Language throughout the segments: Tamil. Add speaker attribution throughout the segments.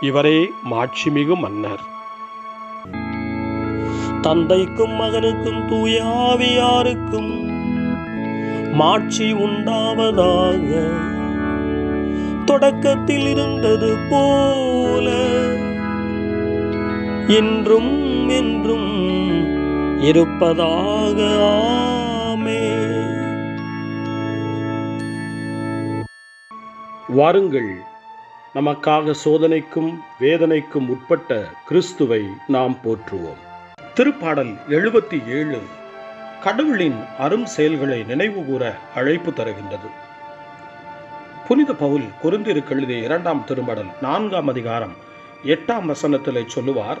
Speaker 1: இவரே மாட்சிமிகு மன்னர். தந்தைக்கும் மகனுக்கும் தூய ஆவியாருக்கும் மாட்சி உண்டாவதாக தொடக்கத்தில் இருந்தது போல இன்றும் என்றும் இருப்பதாக. ஆமே வாருங்கள். நமக்காக சோதனைக்கும் வேதனைக்கும் உட்பட்ட கிறிஸ்துவை நாம் போற்றுவோம். திருப்பாடல் எழுபத்தி ஏழு கடவுளின் அரும் செயல்களை நினைவு கூற அழைப்பு தருகின்றது. புனித பவுல் குருந்திருக்கு எழுதிய இரண்டாம் திருமடல் நான்காம் அதிகாரம் எட்டாம் வசனத்திலே சொல்லுவார்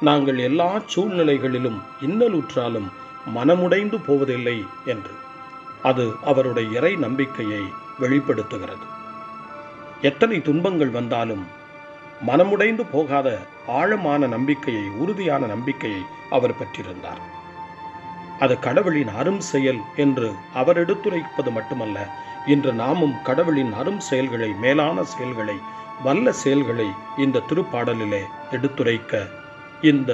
Speaker 1: நாங்கள் எல்லா சூழ்நிலைகளிலும் இன்னலுற்றாலும் மனமுடைந்து போவதில்லை என்று. அது அவருடைய இறை நம்பிக்கையை வெளிப்படுத்துகிறது. எத்தனை துன்பங்கள் வந்தாலும் மனமுடைந்து போகாத ஆழமான நம்பிக்கையை உறுதியான நம்பிக்கையை அவர் பெற்றிருந்தார். அது கடவுளின் அரும் செயல் என்று அவர் எடுத்துரைப்பது மட்டுமல்ல இன்று நாமும் கடவுளின் அரும் செயல்களை மேலான செயல்களை வல்ல செயல்களை இந்த திருப்பாடலிலே எடுத்துரைக்க இந்த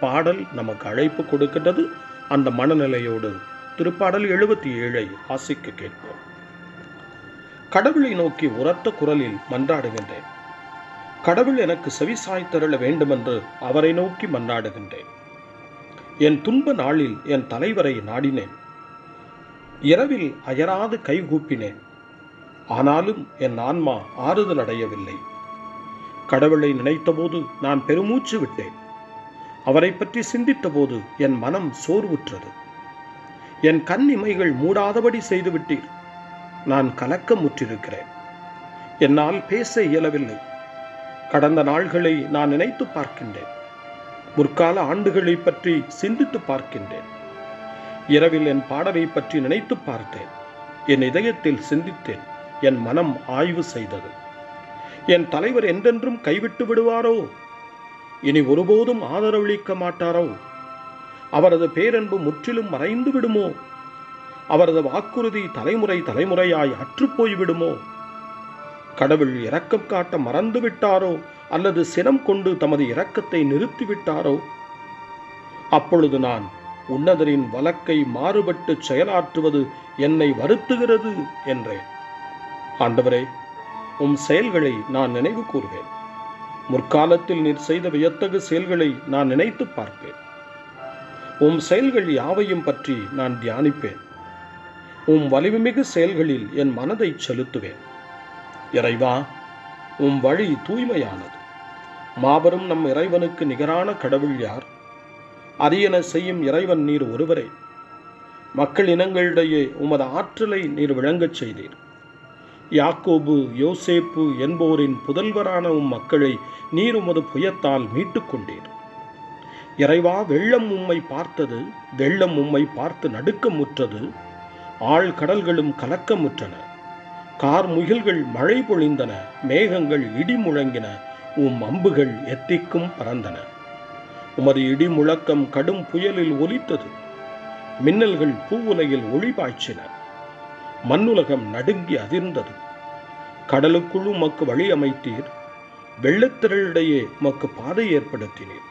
Speaker 1: பாடல் நமக்கு அழைப்பு கொடுக்கின்றது. அந்த மனநிலையோடு திருப்பாடல் எழுபத்தி ஏழை வாசிக்க கேட்போம். கடவுளை நோக்கி உரத்த குரலில் மன்றாடுகின்றேன். கடவுள் எனக்கு செவி சாய்த்தருள வேண்டுமென்று அவரை நோக்கி மன்றாடுகின்றேன். என் துன்ப நாளில் என் தலைவரை நாடினேன். இரவில் அயராது கைகூப்பினேன் ஆனாலும் என் ஆன்மா ஆறுதல் அடையவில்லை. கடவுளை நினைத்தபோது நான் பெருமூச்சு விட்டேன். அவரை பற்றி சிந்தித்தபோது என் மனம் சோர்வுற்றது. என் கண் இமைகள் மூடாதபடி செய்துவிட்டீர். நான் கலக்கமுற்றிருக்கிறேன். என்னால் பேச இயலவில்லை. கடந்த நாள்களை நான் நினைத்து பார்க்கின்றேன். முற்கால ஆண்டுகளை பற்றி சிந்தித்து பார்க்கின்றேன். இரவில் என் பாடலை பற்றி நினைத்து பார்த்தேன். என் இதயத்தில் சிந்தித்தேன். என் மனம் ஆய்வு செய்தது. என் தலைவர் என்றென்றும் கைவிட்டு விடுவாரோ? இனி ஒருபோதும் ஆதரவளிக்க மாட்டாரோ? அவரது பேரன்பு முற்றிலும் மறைந்து விடுமோ? அவரது வாக்குறுதி தலைமுறை தலைமுறையாய் அற்றுப்போய் விடுமோ கடவுள் இரக்கம் காட்ட மறந்து விட்டாரோ அல்லது சினம் கொண்டு தமது இரக்கத்தை நிறுத்திவிட்டாரோ? அப்பொழுது நான் உன்னதரின் வழக்கை மாறுபட்டு செயலாற்றுவது என்னை வருத்துகிறது என்றேன். ஆண்டவரே உம் செயல்களை நான் நினைவு கூறுவேன் முற்காலத்தில் நீர் செய்த வியத்தகு செயல்களை நான் நினைத்து பார்ப்பேன். உம் செயல்கள் யாவையும் பற்றி நான் தியானிப்பேன். உம் வலிமைமிகு செயல்களில் என் மனதை செலுத்துவேன். இறைவா உம் வழி தூய்மையானது. மாபெரும் நம் இறைவனுக்கு நிகரான கடவுள் யார்? அரியன செய்யும் இறைவன் நீர் ஒருவரே. மக்கள் இனங்களிடையே உமது ஆற்றலை நீர் விளங்கச் செய்தீர். யாக்கோபு யோசேப்பு என்போரின் புதல்வரான உம் மக்களை நீர் உமது புயத்தால் மீட்டுக் கொண்டீர். இறைவா வெள்ளம் உம்மை பார்த்தது வெள்ளம் உம்மை பார்த்து நடுக்கமுற்றது ஆழ்கடல்களும் கலக்கமுற்றன. கார்முகில்கள் மழை பொழிந்தன. மேகங்கள் இடி முழங்கின. உம் அம்புகள் எத்திக்கும் பறந்தன. உமது இடி முழக்கம் கடும் புயலில் ஒலித்தது. மின்னல்கள் பூவுலையில் ஒளி பாய்ச்சின. மண்ணுலகம் நடுங்கி அதிர்ந்தது. கடலுக்குள் உமக்கு வழி அமைத்தீர். வெள்ளத்திரளிடையே உமக்கு பாதை ஏற்படுத்தினீர்.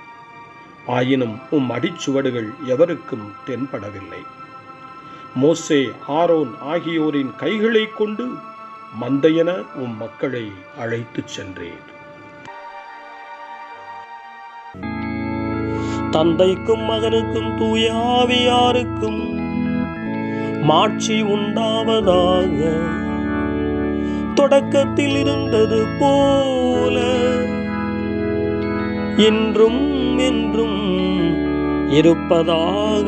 Speaker 1: ஆயினும் உம் அடிச்சுவடுகள் எவருக்கும் தென்படவில்லை. மோசே ஆரோன் ஆகியோரின் கைகளை கொண்டு மந்தையென உம் மக்களை அழைத்துச் சென்றேன்.
Speaker 2: தந்தைக்கும் மகனுக்கும் தூய ஆவியாருக்கும் மாட்சி உண்டாவதாக தொடக்கத்தில் இருந்தது போல இன்றும் என்றும் இருப்பதாக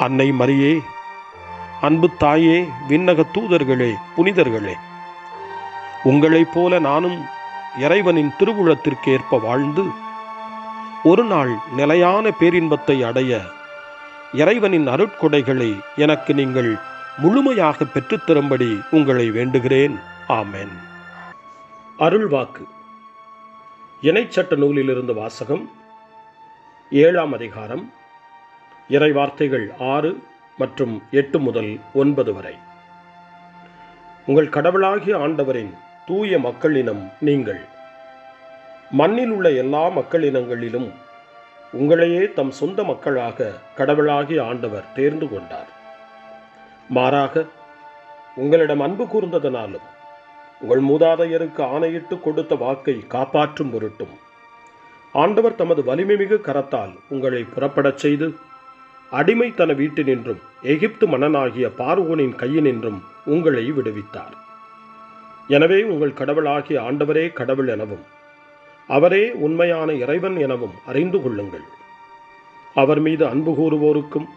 Speaker 1: அன்னை மரியே அன்பு தாயே விண்ணக தூதர்களே புனிதர்களே. உங்களைப் போல நானும் இறைவனின் திருவுளத்திற்கேற்ப வாழ்ந்து ஒரு நாள் நிலையான பேரின்பத்தை அடைய இறைவனின் அருட்கொடைகளை எனக்கு நீங்கள் முழுமையாக பெற்றுத்தரும்படி உங்களை வேண்டுகிறேன். ஆமேன். அருள்வாக்கு. இணைச்சட்ட நூலிலிருந்து வாசகம் ஏழாம் அதிகாரம் இறை வார்த்தைகள் ஆறு மற்றும் எட்டு முதல் ஒன்பது வரை. உங்கள் கடவுளாகிய ஆண்டவரின் தூய மக்களினம் நீங்கள். மண்ணில் உள்ள எல்லா மக்களினங்களிலும் உங்களையே தம் சொந்த மக்களாக கடவுளாகிய ஆண்டவர் தேர்ந்து கொண்டார். மாறாக உங்களிடம் அன்பு கூர்ந்ததனாலும் உங்கள் மூதாதையருக்கு ஆணையிட்டு கொடுத்த வாக்கை காப்பாற்றும் பொருட்டும் ஆண்டவர் தமது வலிமைமிகு கரத்தால் உங்களை புறப்படச் செய்து அடிமை தன வீட்டினின்றும் எகிப்து மன்னனாகிய பார்வோனின் கையினின்றும் உங்களை விடுவித்தார். எனவே உங்கள் கடவுளாகிய ஆண்டவரே கடவுள் எனவும் அவரே உண்மையான இறைவன் எனவும் அறிந்து கொள்ளுங்கள். அவர் மீது அன்பு கூறுவோருக்கும்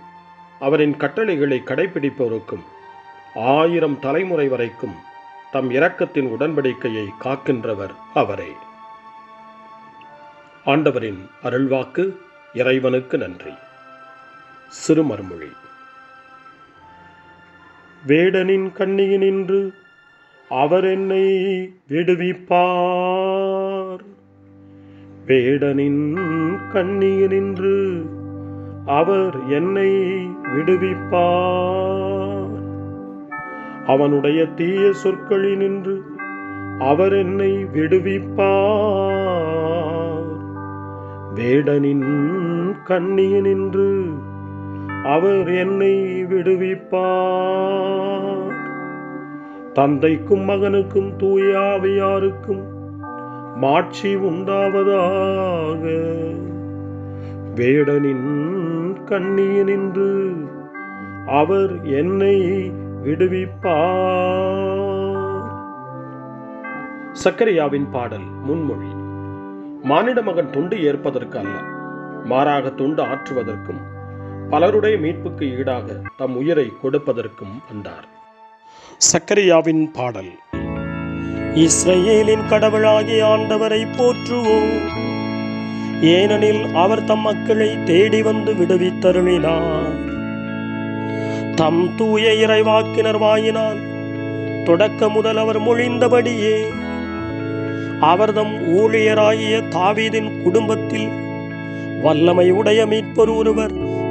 Speaker 1: அவரின் கட்டளைகளை கடைபிடிப்போருக்கும் ஆயிரம் தலைமுறை வரைக்கும் தம் இரக்கத்தின் உடன்படிக்கையை காக்கின்றவர் அவரே. ஆண்டவரின் அருள்வாக்கு இறைவனுக்கு நன்றி. சிறுமர்மொழி வேடனின் கண்ணியினின்று அவர் என்னை விடுவிப்பார். வேடனின் கண்ணியினின்று அவர் என்னை விடுவிப்பார். அவனுடைய தீய சொற்களினின்று அவர் என்னை விடுவிப்பார். வேடனின் கண்ணியினின்று அவர் என்னை விடுவிப்பார். தந்தைக்கும் மகனுக்கும் தூயாவியாருக்கும் மாட்சி உண்டாவதாக. வேடனின் கண்ணியினின்று அவர் என்னை விடுவிப்பார். சக்கரியாவின் பாடல் முன்மொழி. மானிட மகன் தொண்டு ஏற்பதற்கு அல்ல மாறாக தொண்டு ஆற்றுவதற்கும் பலருடைய மீட்புக்கு ஈடாக தம் உயிரை கொடுப்பதற்கும் வந்தார். சக்கரியாவின் பாடல்
Speaker 2: இஸ்ரேலின் கடவுளாகிய ஆண்டவரை போற்றுவோம். ஏனெனில் அவர் தம் மக்களை தேடி வந்து விடுவித்தருளினார். தம் தூய இறைவாக்கினர் வாயினால் தொடக்க முதல் அவர் மொழிந்தபடியே அவர்தம் ஊழியராகிய தாவீதின் குடும்பத்தில் வல்லமை உடைய மீட்பர் ஒருவர்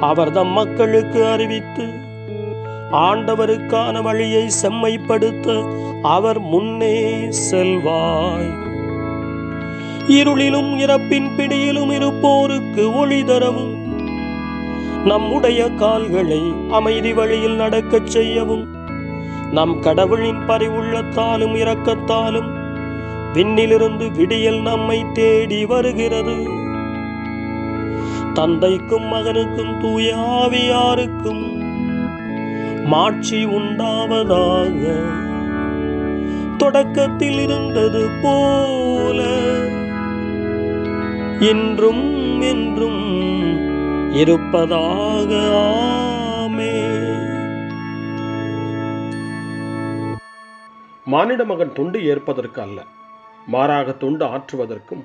Speaker 2: அவர் தம் மக்களுக்கு அறிவித்து ஆண்டவருக்கான வழியை செம்மைப்படுத்த அவர் முன்னே செல்வாய். இருளிலும் இறப்பின் பிடியிலும் இருப்போருக்கு ஒளி தரவும் நம்முடைய கால்களை அமைதி வழியில் நடக்கச் செய்யவும் நம் கடவுளின் பரிவுள்ளத்தாலும் இரக்கத்தாலும் விண்ணிலிருந்து விடியல் நம்மை தேடி வருகிறது. தந்தைக்கும் மகனுக்கும் தூயாவியாருக்கும் மாட்சி உண்டாவதாக. தொடக்கத்தில் இருந்தது போல இன்றும் என்றும் இருப்பதாக. ஆமே
Speaker 1: மானிட மகன் தொண்டு ஏற்பதற்கு அல்ல மாறாக தொண்டு ஆற்றுவதற்கும்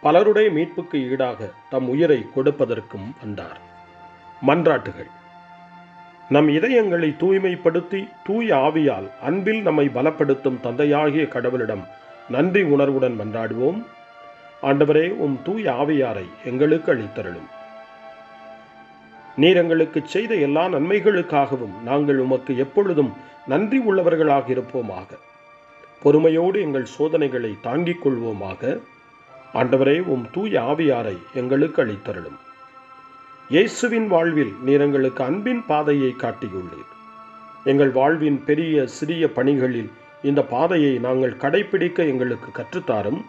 Speaker 1: பலருடைய மீட்புக்கு ஈடாக தம் உயிரை கொடுப்பதற்கும் வந்தார். மன்றாட்டுகள். நம் இதயங்களை தூய்மைப்படுத்தி தூய ஆவியால் அன்பில் நம்மை பலப்படுத்தும் தந்தையாகிய கடவுளிடம் நன்றி உணர்வுடன் மன்றாடுவோம். ஆண்டவரே உம் தூய ஆவியாரை எங்களுக்கு அளித்தருளும். நீர் எங்களுக்கு செய்த எல்லா நன்மைகளுக்காகவும் நாங்கள் உமக்கு எப்பொழுதும் நன்றி உள்ளவர்களாக இருப்போமாக. பொறுமையோடு எங்கள் சோதனைகளை தாங்கிக் கொள்வோமாக. ஆண்டவரே உம் தூய ஆவியாரை எங்களுக்கு அளித்தருளும். இயேசுவின் வாழ்வில் நீர் எங்களுக்கு அன்பின் பாதையை காட்டியுள்ளீர். எங்கள் வாழ்வின் பெரிய சிறிய பணிகளில் இந்த பாதையை நாங்கள் கடைபிடிக்க எங்களுக்கு கற்றுத்தாரும்.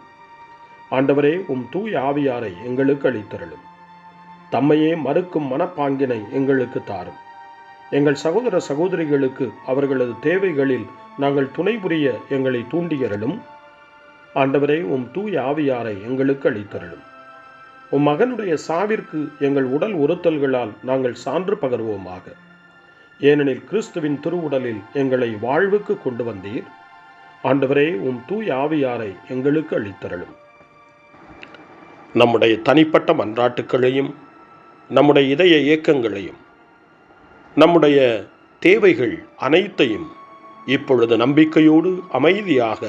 Speaker 1: ஆண்டவரே உம் தூய ஆவியாரை எங்களுக்கு அளித்தருளும். தம்மையே மறுக்கும் மனப்பாங்கினை எங்களுக்கு தாரும். எங்கள் சகோதர சகோதரிகளுக்கு அவர்களது தேவைகளில் நாங்கள் துணை புரிய எங்களை தூண்டியறலும் ஆண்டவரே உம் தூய ஆவியாரை எங்களுக்கு அளித்தருளும். உம் மகனுடைய சாவிற்கு எங்கள் உடல் உறுத்தல்களால் நாங்கள் சான்று பகர்வோமாக. ஏனெனில் கிறிஸ்துவின் திருவுடலில் எங்களை வாழ்வுக்கு கொண்டு வந்தீர். ஆண்டவரே உம் தூய் ஆவியாரை எங்களுக்கு அளித்தருளும். நம்முடைய தனிப்பட்ட மன்றாட்டுக்களையும் நம்முடைய இதய இயக்கங்களையும் நம்முடைய தேவைகள் அனைத்தையும் இப்பொழுது நம்பிக்கையோடு அமைதியாக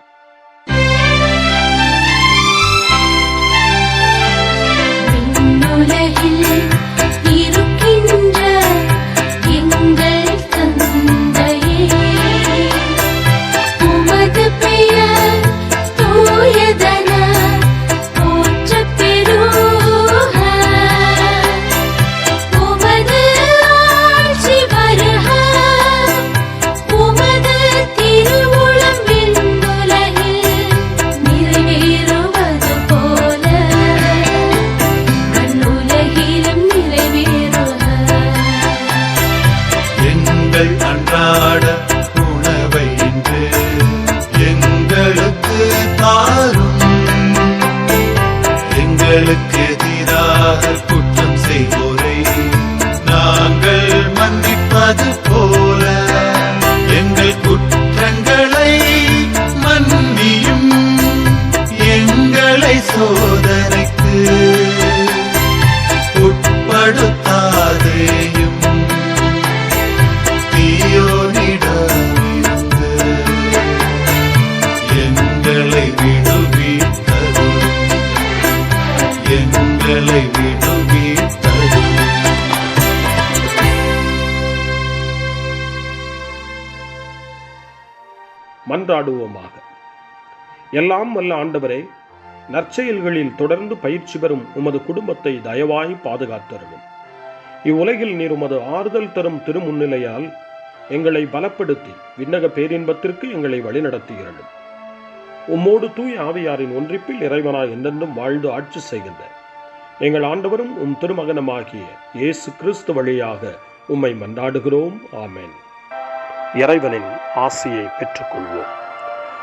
Speaker 3: Nur ile எங்கள்
Speaker 4: அன்றாட உணவை என்று எங்களுக்கு தாரும். எங்களுக்கு எதிராக குற்றம் செய்வோரை நாங்கள் மன்னிப்பது
Speaker 1: மன்றாடுவோமாக எல்லாம் வல்ல ஆண்டவரே நற்செயல்களில் தொடர்ந்து பயிற்சி பெறும் உமது குடும்பத்தை தயவாய் பாதுகாத்தருளும். இவ்வுலகில் நீர் உமது ஆறுதல் தரும் திருமுன்னிலையால் எங்களை பலப்படுத்தி விண்ணக பேரின்பத்திற்கு எங்களை வழிநடத்துகிறது உம்மோடு தூய் ஆவியாரின் ஒன்றிப்பில் இறைவனாய் என்றென்றும் வாழ்ந்து ஆட்சி செய்கின்ற எங்கள் ஆண்டவரும் உம் திருமகனமாகிய இயேசு கிறிஸ்து வழியாக உம்மை மன்றாடுகிறோம். ஆமேன். இறைவனின் ஆசியை பெற்றுக்கொள்வோம்.